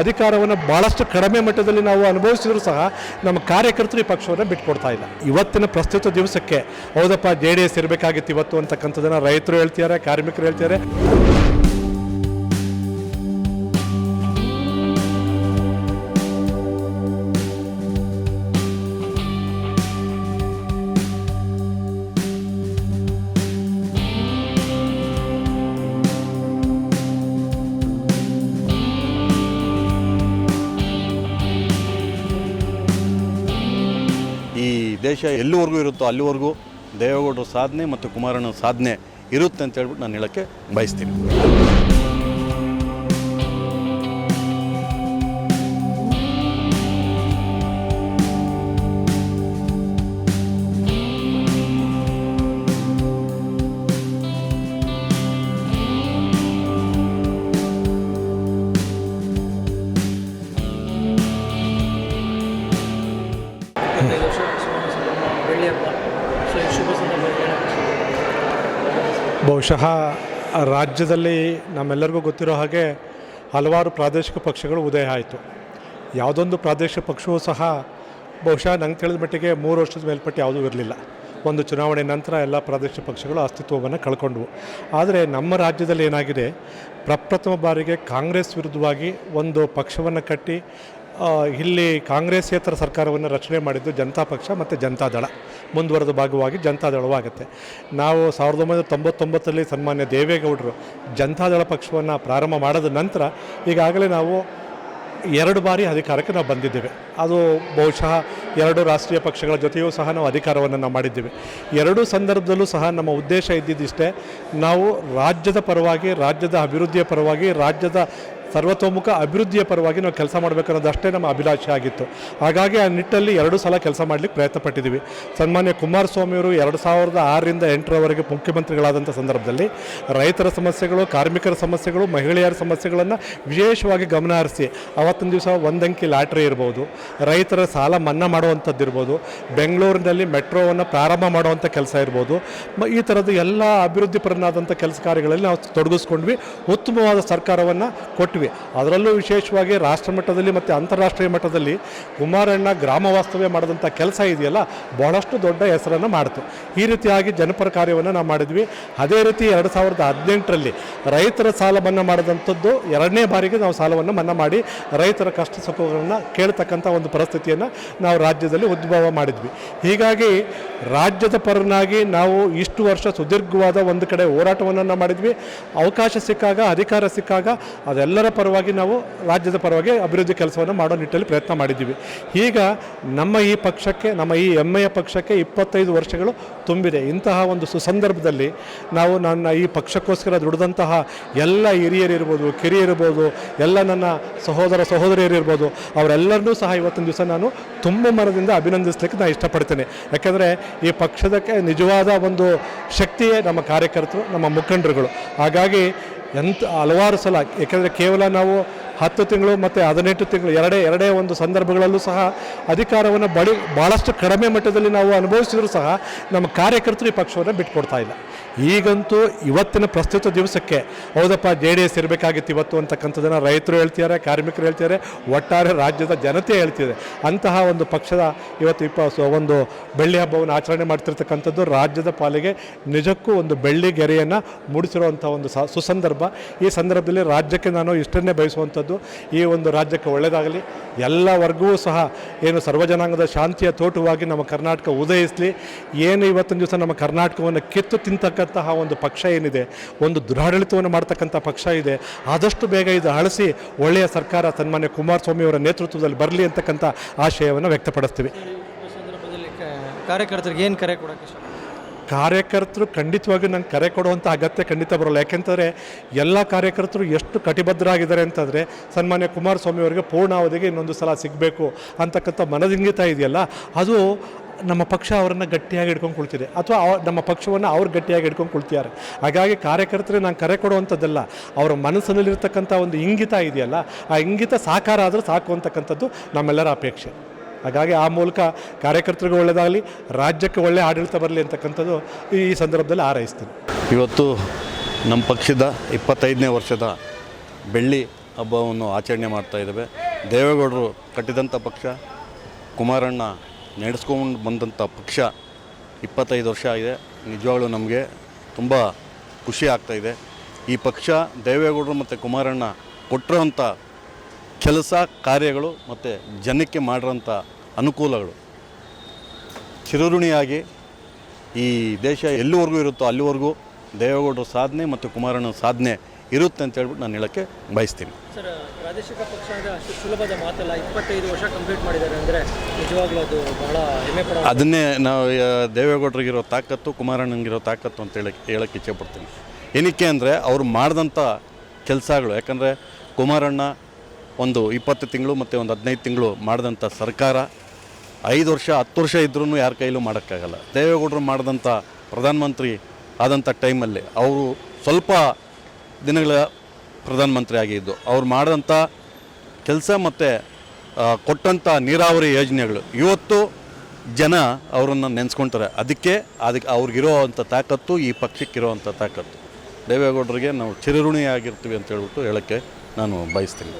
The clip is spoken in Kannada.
ಅಧಿಕಾರವನ್ನು ಭಾಳಷ್ಟು ಕಡಿಮೆ ಮಟ್ಟದಲ್ಲಿ ನಾವು ಅನುಭವಿಸಿದ್ರು ಸಹ ನಮ್ಮ ಕಾರ್ಯಕರ್ತರು ಈ ಪಕ್ಷವನ್ನು ಬಿಟ್ಕೊಡ್ತಾ ಇಲ್ಲ. ಇವತ್ತಿನ ಪ್ರಸ್ತುತ ದಿವಸಕ್ಕೆ ಹೌದಪ್ಪ, ಜೆ ಡಿ ಎಸ್ ಇರಬೇಕಾಗಿತ್ತು ಇವತ್ತು ಅಂತಕ್ಕಂಥದ್ದನ್ನು ರೈತರು ಹೇಳ್ತಿದ್ದಾರೆ, ಕಾರ್ಮಿಕರು ಹೇಳ್ತಿದ್ದಾರೆ. ಈ ದೇಶ ಎಲ್ಲಿವರೆಗೂ ಇರುತ್ತೋ ಅಲ್ಲಿವರೆಗೂ ದೇವೇಗೌಡರ ಸಾಧನೆ ಮತ್ತು ಕುಮಾರಣ್ಣ ಸಾಧನೆ ಇರುತ್ತೆ ಅಂತ ಹೇಳ್ಬಿಟ್ಟು ನಾನು ಹೇಳೋಕ್ಕೆ ಬಯಸ್ತೀನಿ. ಬಹುಶಃ ರಾಜ್ಯದಲ್ಲಿ ನಮ್ಮೆಲ್ಲರಿಗೂ ಗೊತ್ತಿರೋ ಹಾಗೆ ಹಲವಾರು ಪ್ರಾದೇಶಿಕ ಪಕ್ಷಗಳು ಉದಯ ಆಯಿತು. ಯಾವುದೊಂದು ಪ್ರಾದೇಶಿಕ ಪಕ್ಷವೂ ಸಹ ಬಹುಶಃ ನಂಗೆ ತಿಳಿದ ಮಟ್ಟಿಗೆ ಮೂರು ವರ್ಷದ ಮೇಲ್ಪಟ್ಟು ಯಾವುದೂ ಇರಲಿಲ್ಲ. ಒಂದು ಚುನಾವಣೆ ನಂತರ ಎಲ್ಲ ಪ್ರಾದೇಶಿಕ ಪಕ್ಷಗಳು ಅಸ್ತಿತ್ವವನ್ನು ಕಳ್ಕೊಂಡವು. ಆದರೆ ನಮ್ಮ ರಾಜ್ಯದಲ್ಲಿ ಏನಾಗಿದೆ, ಪ್ರಪ್ರಥಮ ಬಾರಿಗೆ ಕಾಂಗ್ರೆಸ್ ವಿರುದ್ಧವಾಗಿ ಒಂದು ಪಕ್ಷವನ್ನು ಕಟ್ಟಿ ಇಲ್ಲಿ ಕಾಂಗ್ರೆಸ್ಸೇತರ ಸರ್ಕಾರವನ್ನು ರಚನೆ ಮಾಡಿದ್ದು ಜನತಾ ಪಕ್ಷ ಮತ್ತು ಜನತಾದಳ ಮುಂದುವರೆದ ಭಾಗವಾಗಿ ಜನತಾದಳವಾಗುತ್ತೆ ನಾವು ಸಾವಿರದ ಒಂಬೈನೂರ ತೊಂಬತ್ತೊಂಬತ್ತರಲ್ಲಿ ಸನ್ಮಾನ್ಯ ದೇವೇಗೌಡರು ಜನತಾದಳ ಪಕ್ಷವನ್ನು ಪ್ರಾರಂಭ ಮಾಡಿದ ನಂತರ ಈಗಾಗಲೇ ನಾವು ಎರಡು ಬಾರಿ ಅಧಿಕಾರಕ್ಕೆ ನಾವು ಬಂದಿದ್ದೇವೆ. ಅದು ಬಹುಶಃ ಎರಡು ರಾಷ್ಟ್ರೀಯ ಪಕ್ಷಗಳ ಜೊತೆಯೂ ಸಹ ನಾವು ಅಧಿಕಾರವನ್ನು ನಾವು ಮಾಡಿದ್ದೀವಿ. ಎರಡೂ ಸಂದರ್ಭದಲ್ಲೂ ಸಹ ನಮ್ಮ ಉದ್ದೇಶ ಇದ್ದಿದ್ದಿಷ್ಟೇ, ನಾವು ರಾಜ್ಯದ ಪರವಾಗಿ, ರಾಜ್ಯದ ಅಭಿವೃದ್ಧಿಯ ಪರವಾಗಿ, ರಾಜ್ಯದ ಸರ್ವತೋಮುಖ ಅಭಿವೃದ್ಧಿಯ ಪರವಾಗಿ ನಾವು ಕೆಲಸ ಮಾಡಬೇಕನ್ನೋದಷ್ಟೇ ನಮ್ಮ ಅಭಿಲಾಷೆ ಆಗಿತ್ತು. ಹಾಗಾಗಿ ಆ ನಿಟ್ಟಲ್ಲಿ ಎರಡು ಸಲ ಕೆಲಸ ಮಾಡಲಿಕ್ಕೆ ಪ್ರಯತ್ನ ಪಟ್ಟಿದ್ದೀವಿ. ಸನ್ಮಾನ್ಯ ಕುಮಾರಸ್ವಾಮಿಯವರು ಎರಡು ಸಾವಿರದ ಆರರಿಂದ ಎಂಟರವರೆಗೆ ಮುಖ್ಯಮಂತ್ರಿಗಳಾದಂಥ ಸಂದರ್ಭದಲ್ಲಿ ರೈತರ ಸಮಸ್ಯೆಗಳು, ಕಾರ್ಮಿಕರ ಸಮಸ್ಯೆಗಳು, ಮಹಿಳೆಯರ ಸಮಸ್ಯೆಗಳನ್ನು ವಿಶೇಷವಾಗಿ ಗಮನ ಹರಿಸಿ, ಅವತ್ತಿನ ದಿವಸ ಒಂದಂಕಿ ಲಾಟ್ರಿ ಇರ್ಬೋದು. ರೈತರ ಸಾಲ ಮನ್ನಾ ಮಾಡುವಂಥದ್ದು ಇರ್ಬೋದು ಬೆಂಗಳೂರಿನಲ್ಲಿ ಮೆಟ್ರೋವನ್ನು ಪ್ರಾರಂಭ ಮಾಡುವಂಥ ಕೆಲಸ ಇರ್ಬೋದು. ಈ ಥರದ ಎಲ್ಲ ಅಭಿವೃದ್ಧಿಪರನಾದಂಥ ಕೆಲಸ ಕಾರ್ಯಗಳಲ್ಲಿ ನಾವು ತೊಡಗಿಸ್ಕೊಂಡ್ವಿ. ಉತ್ತಮವಾದ ಸರ್ಕಾರವನ್ನು ಕೊಟ್ವಿ. ಅದರಲ್ಲೂ ವಿಶೇಷವಾಗಿ ರಾಷ್ಟ್ರ ಮಟ್ಟದಲ್ಲಿ ಮತ್ತು ಅಂತಾರಾಷ್ಟ್ರೀಯ ಮಟ್ಟದಲ್ಲಿ ಕುಮಾರಣ್ಣ ಗ್ರಾಮ ವಾಸ್ತವ್ಯ ಮಾಡಿದಂಥ ಕೆಲಸ ಇದೆಯಲ್ಲ, ಬಹಳಷ್ಟು ದೊಡ್ಡ ಹೆಸರನ್ನು ಮಾಡಿತು. ಈ ರೀತಿಯಾಗಿ ಜನಪರ ಕಾರ್ಯವನ್ನು ನಾವು ಮಾಡಿದ್ವಿ. ಅದೇ ರೀತಿ ಎರಡು ಸಾವಿರದ ಹದಿನೆಂಟರಲ್ಲಿ ರೈತರ ಸಾಲ ಮನ್ನಾ ಮಾಡಿದಂಥದ್ದು ಎರಡನೇ ಬಾರಿಗೆ ನಾವು ಸಾಲವನ್ನು ಮನ್ನಾ ಮಾಡಿ ರೈತರ ಕಷ್ಟ ಸುಖಗಳನ್ನು ಕೇಳ್ತಕ್ಕಂಥ ಒಂದು ಪರಿಸ್ಥಿತಿಯನ್ನು ನಾವು ರಾಜ್ಯದಲ್ಲಿ ಉದ್ಭವ ಮಾಡಿದ್ವಿ. ಹೀಗಾಗಿ ರಾಜ್ಯದ ಪರನಾಗಿ ನಾವು ಇಷ್ಟು ವರ್ಷ ಸುದೀರ್ಘವಾದ ಒಂದು ಕಡೆ ಹೋರಾಟವನ್ನು ಮಾಡಿದ್ವಿ. ಅವಕಾಶ ಸಿಕ್ಕಾಗ, ಅಧಿಕಾರ ಸಿಕ್ಕಾಗ ಅದೆಲ್ಲರ ಪರವಾಗಿ ನಾವು ರಾಜ್ಯದ ಪರವಾಗಿ ಅಭಿವೃದ್ಧಿ ಕೆಲಸವನ್ನು ಮಾಡೋ ನಿಟ್ಟಲ್ಲಿ ಪ್ರಯತ್ನ ಮಾಡಿದ್ದೀವಿ. ಈಗ ನಮ್ಮ ಈ ಪಕ್ಷಕ್ಕೆ, ನಮ್ಮ ಈ ಹೆಮ್ಮೆಯ ಪಕ್ಷಕ್ಕೆ ಇಪ್ಪತ್ತೈದು ವರ್ಷಗಳು ತುಂಬಿದೆ. ಇಂತಹ ಒಂದು ಸುಸಂದರ್ಭದಲ್ಲಿ ನಾವು ನನ್ನ ಈ ಪಕ್ಷಕ್ಕೋಸ್ಕರ ದುಡಿದಂತಹ ಎಲ್ಲ ಹಿರಿಯರಿರ್ಬೋದು ಕಿರಿಯರಿರ್ಬೋದು ಎಲ್ಲ ನನ್ನ ಸಹೋದರ ಸಹೋದರಿಯರಿರ್ಬೋದು ಅವರೆಲ್ಲರನ್ನೂ ಸಹ ಇವತ್ತಿನ ದಿವಸ ನಾನು ತುಂಬ ಮನದಿಂದ ಅಭಿನಂದಿಸ್ಲಿಕ್ಕೆ ನಾನು ಇಷ್ಟಪಡ್ತೇನೆ. ಯಾಕೆಂದರೆ ಈ ಪಕ್ಷದಕ್ಕೆ ನಿಜವಾದ ಒಂದು ಶಕ್ತಿಯೇ ನಮ್ಮ ಕಾರ್ಯಕರ್ತರು, ನಮ್ಮ ಮುಖಂಡರುಗಳು. ಹಾಗಾಗಿ ಎಂತ ಹಲವಾರು ಸಲ, ಏಕೆಂದರೆ ಕೇವಲ ನಾವು ಹತ್ತು ತಿಂಗಳು ಮತ್ತು ಹದಿನೆಂಟು ತಿಂಗಳು, ಎರಡೇ ಎರಡೇ ಒಂದು ಸಂದರ್ಭಗಳಲ್ಲೂ ಸಹ ಅಧಿಕಾರವನ್ನು ಬಡಿ ಭಾಳಷ್ಟು ಕಡಿಮೆ ಮಟ್ಟದಲ್ಲಿ ನಾವು ಅನುಭವಿಸಿದ್ರು ಸಹ ನಮ್ಮ ಕಾರ್ಯಕರ್ತರು ಈ ಪಕ್ಷವನ್ನು ಬಿಟ್ಕೊಡ್ತಾ ಇಲ್ಲ. ಈಗಂತೂ ಇವತ್ತಿನ ಪ್ರಸ್ತುತ ದಿವಸಕ್ಕೆ ಹೌದಪ್ಪ, ಜೆ ಡಿ ಎಸ್ ಇರಬೇಕಾಗಿತ್ತು ಇವತ್ತು ಅಂತಕ್ಕಂಥದ್ದನ್ನು ರೈತರು ಹೇಳ್ತಿದ್ದಾರೆ, ಕಾರ್ಮಿಕರು ಹೇಳ್ತಿದ್ದಾರೆ, ಒಟ್ಟಾರೆ ರಾಜ್ಯದ ಜನತೆ ಹೇಳ್ತಿದೆ. ಅಂತಹ ಒಂದು ಪಕ್ಷದ ಇವತ್ತು ಇಪ್ಪ ಒಂದು ಬೆಳ್ಳಿ ಹಬ್ಬವನ್ನು ಆಚರಣೆ ಮಾಡ್ತಿರ್ತಕ್ಕಂಥದ್ದು ರಾಜ್ಯದ ಪಾಲಿಗೆ ನಿಜಕ್ಕೂ ಒಂದು ಬೆಳ್ಳಿ ಗೆರೆಯನ್ನು ಮೂಡಿಸಿರುವಂಥ ಒಂದು ಸ ಸುಸಂದರ್ಭ ಈ ಸಂದರ್ಭದಲ್ಲಿ ರಾಜ್ಯಕ್ಕೆ ನಾನು ಇಷ್ಟನ್ನೇ ಬಯಸುವಂಥದ್ದು, ಈ ಒಂದು ರಾಜ್ಯಕ್ಕೆ ಒಳ್ಳೆಯದಾಗಲಿ ಎಲ್ಲ ವರ್ಗವೂ ಸಹ ಏನು ಸರ್ವಜನಾಂಗದ ಶಾಂತಿಯ ತೋಟವಾಗಿ ನಮ್ಮ ಕರ್ನಾಟಕ ಉದಯಿಸಲಿ. ಏನು ಇವತ್ತಿನ ದಿವಸ ನಮ್ಮ ಕರ್ನಾಟಕವನ್ನು ಕಿತ್ತು ತಿಂತಕ್ಕಂತಹ ಒಂದು ಪಕ್ಷ ಏನಿದೆ, ಒಂದು ದುರಾಡಳಿತವನ್ನು ಮಾಡ್ತಕ್ಕಂಥ ಪಕ್ಷ ಇದೆ, ಆದಷ್ಟು ಬೇಗ ಇದು ಅಳಿಸಿ ಒಳ್ಳೆಯ ಸರ್ಕಾರ ಸನ್ಮಾನ್ಯ ಕುಮಾರಸ್ವಾಮಿಯವರ ನೇತೃತ್ವದಲ್ಲಿ ಬರಲಿ ಅಂತಕ್ಕಂಥ ಆಶಯವನ್ನು ವ್ಯಕ್ತಪಡಿಸ್ತೀವಿ. ಕಾರ್ಯಕರ್ತರಿಗೆ ಏನು ಕರೆ ಕೊಡೋಕ್ಕೆ ಕಾರ್ಯಕರ್ತರು ಖಂಡಿತವಾಗಿ ನಂಗೆ ಕರೆ ಕೊಡುವಂಥ ಅಗತ್ಯ ಖಂಡಿತ ಬರೋಲ್ಲ. ಯಾಕೆಂತಂದರೆ ಎಲ್ಲ ಕಾರ್ಯಕರ್ತರು ಎಷ್ಟು ಕಟಿಬದ್ಧರಾಗಿದ್ದಾರೆ ಅಂತಂದರೆ ಸನ್ಮಾನ್ಯ ಕುಮಾರಸ್ವಾಮಿ ಅವರಿಗೆ ಪೂರ್ಣಾವಧಿಗೆ ಇನ್ನೊಂದು ಸಲ ಸಿಗಬೇಕು ಅಂತಕ್ಕಂಥ ಮನದಿಂಗಿತ ಇದೆಯಲ್ಲ? ಅದು ನಮ್ಮ ಪಕ್ಷ ಅವರನ್ನು ಗಟ್ಟಿಯಾಗಿ ಹಿಡ್ಕೊಂಡು ಕುಳ್ತಿದೆ. ಅಥವಾ ನಮ್ಮ ಪಕ್ಷವನ್ನು ಅವ್ರು ಗಟ್ಟಿಯಾಗಿ ಹಿಡ್ಕೊಂಡು ಕುಳ್ತಿದ್ದಾರೆ. ಹಾಗಾಗಿ ಕಾರ್ಯಕರ್ತರಿಗೆ ನಾನು ಕರೆ ಕೊಡುವಂಥದ್ದಲ್ಲ. ಅವರ ಮನಸ್ಸಿನಲ್ಲಿರ್ತಕ್ಕಂಥ ಒಂದು ಇಂಗಿತ ಇದೆಯಲ್ಲ, ಆ ಇಂಗಿತ ಸಾಕಾರ ಆದರೂ ಸಾಕು ಅಂತಕ್ಕಂಥದ್ದು ನಮ್ಮೆಲ್ಲರ ಅಪೇಕ್ಷೆ. ಹಾಗಾಗಿ ಆ ಮೂಲಕ ಕಾರ್ಯಕರ್ತರಿಗೂ ಒಳ್ಳೆಯದಾಗಲಿ, ರಾಜ್ಯಕ್ಕೆ ಒಳ್ಳೆಯ ಆಡಳಿತ ಬರಲಿ ಅಂತಕ್ಕಂಥದ್ದು ಈ ಸಂದರ್ಭದಲ್ಲಿ ಹಾರೈಸ್ತೀನಿ. ಇವತ್ತು ನಮ್ಮ ಪಕ್ಷದ ಇಪ್ಪತ್ತೈದನೇ ವರ್ಷದ ಬೆಳ್ಳಿ ಹಬ್ಬವನ್ನು ಆಚರಣೆ ಮಾಡ್ತಾ ಇದ್ದೇವೆ. ದೇವೇಗೌಡರು ಕಟ್ಟಿದಂಥ ಪಕ್ಷ, ಕುಮಾರಣ್ಣ ನಡೆಸ್ಕೊಂಡು ಬಂದಂಥ ಪಕ್ಷ ಇಪ್ಪತ್ತೈದು ವರ್ಷ ಆಗಿದೆ. ನಿಜವಾಗ್ಲೂ ನಮಗೆ ತುಂಬ ಖುಷಿ ಆಗ್ತಾ ಇದೆ. ಈ ಪಕ್ಷ ದೇವೇಗೌಡರು ಮತ್ತು ಕುಮಾರಣ್ಣ ಕೊಟ್ಟಿರೋಂಥ ಕೆಲಸ ಕಾರ್ಯಗಳು ಮತ್ತು ಜನಕ್ಕೆ ಮಾಡಿರೋಂಥ ಅನುಕೂಲಗಳು. ಚಿರಋಣಿಯಾಗಿ ಈ ದೇಶ ಎಲ್ಲಿವರೆಗೂ ಇರುತ್ತೋ ಅಲ್ಲಿವರೆಗೂ ದೇವೇಗೌಡರ ಸಾಧನೆ ಮತ್ತು ಕುಮಾರಣ್ಣನ ಸಾಧನೆ ಇರುತ್ತೆ ಅಂತ ಹೇಳ್ಬಿಟ್ಟು ನಾನು ಹೇಳೋಕ್ಕೆ ಬಯಸ್ತೀನಿ. ಸರ್ ಪ್ರಾದೇಶಿಕ ಪಕ್ಷ ಅಂದರೆ ಅಷ್ಟು ಸುಲಭದ ಮಾತಲ್ಲ ಇಪ್ಪತ್ತೈದು ವರ್ಷ ಕಂಪ್ಲೀಟ್ ಮಾಡಿದ್ದಾರೆ ಅಂದರೆ ನಿಜವಾಗ್ಲೂ ಅದು ಬಹಳ ಹೆಮ್ಮೆ ಪಡ ಅದನ್ನೇ ನಾವು ದೇವೇಗೌಡರಿಗಿರೋ ತಾಕತ್ತು ಕುಮಾರಣ್ಣನಿಗಿರೋ ತಾಕತ್ತು ಅಂತ ಹೇಳಕ್ಕೆ ಹೇಳಕ್ಕೆ ಇಚ್ಛೆಪಡ್ತೀನಿ ಏನಕ್ಕೆ ಅಂದರೆ ಅವ್ರು ಮಾಡಿದಂಥ ಕೆಲಸಗಳು ಯಾಕಂದರೆ ಕುಮಾರಣ್ಣ ಒಂದು ಇಪ್ಪತ್ತು ತಿಂಗಳು ಮತ್ತು ಒಂದು ಹದಿನೈದು ತಿಂಗಳು ಮಾಡಿದಂಥ ಸರ್ಕಾರ ಐದು ವರ್ಷ, ಹತ್ತು ವರ್ಷ ಇದ್ರೂ ಯಾರ ಕೈಲೂ ಮಾಡೋಕ್ಕಾಗಲ್ಲ. ದೇವೇಗೌಡರು ಮಾಡಿದಂಥ ಪ್ರಧಾನಮಂತ್ರಿ ಆದಂಥ ಟೈಮಲ್ಲಿ ಅವರು ಸ್ವಲ್ಪ ದಿನಗಳ ಪ್ರಧಾನಮಂತ್ರಿ ಆಗಿದ್ದು. ಅವ್ರು ಮಾಡಿದಂಥ ಕೆಲಸ ಮತ್ತು ಕೊಟ್ಟಂಥ ನೀರಾವರಿ ಯೋಜನೆಗಳು. ಇವತ್ತು ಜನ ಅವರನ್ನು ನೆನೆಸ್ಕೊಳ್ತಾರೆ ಅದಕ್ಕೆ ಅದಕ್ಕೆ ಅವ್ರಿಗಿರೋ ಅಂಥ ತಾಕತ್ತು, ಈ ಪಕ್ಷಕ್ಕಿರೋ ಅಂಥ ತಾಕತ್ತು. ದೇವೇಗೌಡರಿಗೆ ನಾವು ಚಿರಋಣಿಯಾಗಿರ್ತೀವಿ ಅಂತ ಹೇಳ್ಬಿಟ್ಟು ಹೇಳೋಕ್ಕೆ ನಾನು ಬಯಸ್ತೀನಿ.